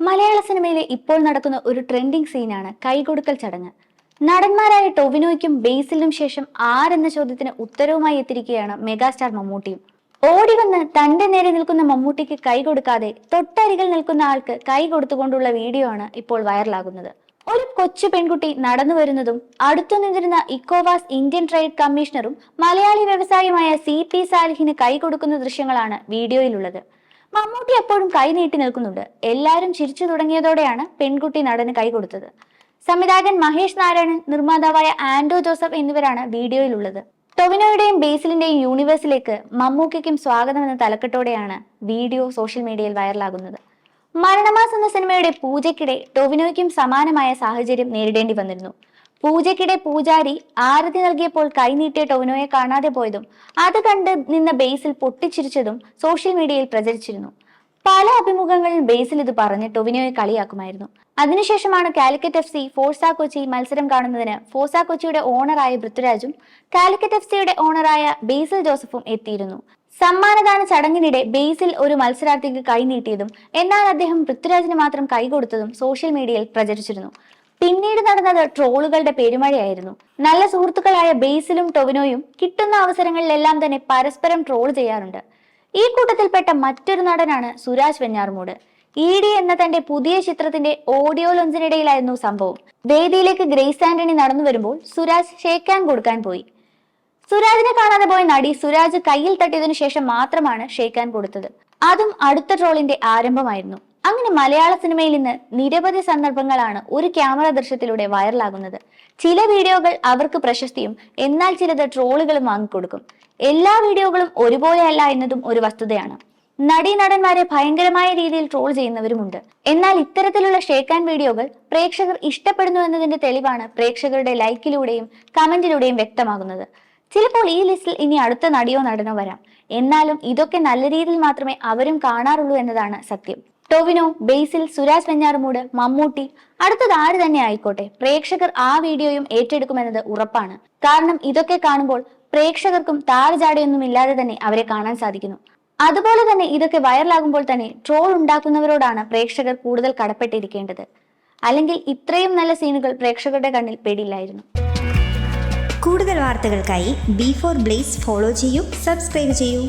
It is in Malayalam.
മലയാള സിനിമയിലെ ഇപ്പോൾ നടക്കുന്ന ഒരു ട്രെൻഡിങ് സീനാണ് കൈകൊടുക്കൽ ചടങ്ങ്. നടന്മാരായ ടൊവിനോയ്ക്കും ബേസിലിനും ശേഷം ആരെന്ന ചോദ്യത്തിന് ഉത്തരവുമായി എത്തിയിരിക്കുകയാണ് മെഗാസ്റ്റാർ മമ്മൂട്ടിയും ഓടി വന്ന് തന്റെ നേരെ നിൽക്കുന്ന മമ്മൂട്ടിക്ക് കൈ കൊടുക്കാതെ തൊട്ടരികിൽ നിൽക്കുന്ന ആൾക്ക് കൈ കൊടുത്തുകൊണ്ടുള്ള വീഡിയോ ആണ് ഇപ്പോൾ വൈറലാകുന്നത്. ഒരു കൊച്ചു പെൺകുട്ടി നടന്നു വരുന്നതും അടുത്തു നിന്നിരുന്ന ഇക്കോവാസ് ഇന്ത്യൻ ട്രേഡ് കമ്മീഷണറും മലയാളി വ്യവസായിയുമായ സി പി സാലിഹിന് കൈ കൊടുക്കുന്ന ദൃശ്യങ്ങളാണ് വീഡിയോയിലുള്ളത്. മമ്മൂട്ടി എപ്പോഴും കൈ നീട്ടി നിൽക്കുന്നുണ്ട്. എല്ലാവരും ചിരിച്ചു തുടങ്ങിയതോടെയാണ് പെൺകുട്ടി നടന് കൈ കൊടുത്തത്. സംവിധായകൻ മഹേഷ് നാരായണൻ നിർമ്മാതാവായ ആൻഡോ ജോസഫ് എന്നിവരാണ് വീഡിയോയിലുള്ളത്. ടൊവിനോയുടെയും ബേസിലിന്റെയും യൂണിവേഴ്സിലേക്ക് മമ്മൂക്കയ്ക്കും സ്വാഗതം എന്ന തലക്കെട്ടോടെയാണ് വീഡിയോ സോഷ്യൽ മീഡിയയിൽ വൈറലാകുന്നത്. മരണമാസ് എന്ന സിനിമയുടെ പൂജയ്ക്കിടെ ടൊവിനോയ്ക്കും സമാനമായ സാഹചര്യം നേരിടേണ്ടി വന്നിരുന്നു. പൂജയ്ക്കിടെ പൂജാരി ആരതി നൽകിയപ്പോൾ കൈനീട്ടിയ ടോവിനോയെ കാണാതെ പോയതും അത് കണ്ട് നിന്ന ബേസിൽ പൊട്ടിച്ചിരിച്ചതും സോഷ്യൽ മീഡിയയിൽ പ്രചരിച്ചിരുന്നു. പല അഭിമുഖങ്ങളിൽ ബേസിൽ ഇത് പറഞ്ഞ് ടൊവിനോയെ കളിയാക്കുമായിരുന്നു. അതിനുശേഷമാണ് Calicut F C Forca Kochi മത്സരം കാണുന്നതിന് ഫോഴ്സ കൊച്ചിയുടെ ഓണറായ പൃഥ്വിരാജും കാലിക്കറ്റ് എഫ് സിയുടെ ഓണറായ ബേസിൽ ജോസഫും എത്തിയിരുന്നു. സമ്മാനദാന ചടങ്ങിനിടെ ബേസിൽ ഒരു മത്സരാർത്ഥിക്ക് കൈനീട്ടിയതും എന്നാൽ അദ്ദേഹം പൃഥ്വിരാജിന് മാത്രം കൈ കൊടുത്തതും സോഷ്യൽ മീഡിയയിൽ പ്രചരിച്ചിരുന്നു. പിന്നീട് നടന്നത് ട്രോളുകളുടെ പെരുമഴയായിരുന്നു. നല്ല സുഹൃത്തുക്കളായ ബേസിലും ടൊവിനോയും കിട്ടുന്ന അവസരങ്ങളിലെല്ലാം തന്നെ പരസ്പരം ട്രോൾ ചെയ്യാറുണ്ട്. ഈ കൂട്ടത്തിൽപ്പെട്ട മറ്റൊരു നടനാണ് സുരാജ് വെഞ്ഞാർമൂട്. ഇ ഡി എന്ന തന്റെ പുതിയ ചിത്രത്തിന്റെ ഓഡിയോ ലോഞ്ചിനിടയിലായിരുന്നു സംഭവം. വേദിയിലേക്ക് ഗ്രേസ് ആന്റണി നടന്നു വരുമ്പോൾ സുരാജ് ഷേക്കാൻ കൊടുക്കാൻ പോയി. സുരാജിനെ കാണാതെ പോയ നടി സുരാജ് കയ്യിൽ തട്ടിയതിനു ശേഷം മാത്രമാണ് ഷേക്കാൻ കൊടുത്തത്. അതും അടുത്ത ട്രോളിന്റെ ആരംഭമായിരുന്നു. അങ്ങനെ മലയാള സിനിമയിൽ ഇന്ന് നിരവധി സന്ദർഭങ്ങളാണ് ഒരു ക്യാമറ ദൃശ്യത്തിലൂടെ വൈറലാകുന്നത്. ചില വീഡിയോകൾ അവർക്ക് പ്രശസ്തിയും എന്നാൽ ചിലത് ട്രോളുകളും വാങ്ങിക്കൊടുക്കും. എല്ലാ വീഡിയോകളും ഒരുപോലെയല്ല എന്നതും ഒരു വസ്തുതയാണ്. നടീനടന്മാരെ ഭയങ്കരമായ രീതിയിൽ ട്രോൾ ചെയ്യുന്നവരുമുണ്ട്. എന്നാൽ ഇത്തരത്തിലുള്ള ഷേക്കാൻ വീഡിയോകൾ പ്രേക്ഷകർ ഇഷ്ടപ്പെടുന്നു എന്നതിന്റെ തെളിവാണ് പ്രേക്ഷകരുടെ ലൈക്കിലൂടെയും കമന്റിലൂടെയും വ്യക്തമാകുന്നത്. ചിലപ്പോൾ ഈ ലിസ്റ്റിൽ ഇനി അടുത്ത നടിയോ നടനോ വരാം. എന്നാലും ഇതൊക്കെ നല്ല രീതിയിൽ മാത്രമേ അവരും കാണാറുള്ളൂ എന്നതാണ് സത്യം. ടൊവിനോ ബേസിൽ സുരാജ് വെഞ്ഞാറുമൂട് മമ്മൂട്ടി അടുത്തത് ആര് തന്നെ ആയിക്കോട്ടെ പ്രേക്ഷകർ ആ വീഡിയോയും ഏറ്റെടുക്കുമെന്നത് ഉറപ്പാണ്. കാരണം ഇതൊക്കെ കാണുമ്പോൾ പ്രേക്ഷകർക്കും താരജാടയൊന്നും ഇല്ലാതെ തന്നെ അവരെ കാണാൻ സാധിക്കുന്നു. അതുപോലെ തന്നെ ഇതൊക്കെ വൈറലാകുമ്പോൾ തന്നെ ട്രോൾ ഉണ്ടാക്കുന്നവരോടാണ് പ്രേക്ഷകർ കൂടുതൽ കടപ്പെട്ടിരിക്കേണ്ടത്. അല്ലെങ്കിൽ ഇത്രയും നല്ല സീനുകൾ പ്രേക്ഷകരുടെ കണ്ണിൽ പേടിയില്ലായിരുന്നു കൂടുതൽ വാർത്തകൾക്കായി ബി ഫോർ ബ്ലേസ് ഫോളോ ചെയ്യൂ സബ്സ്ക്രൈബ് ചെയ്യൂ.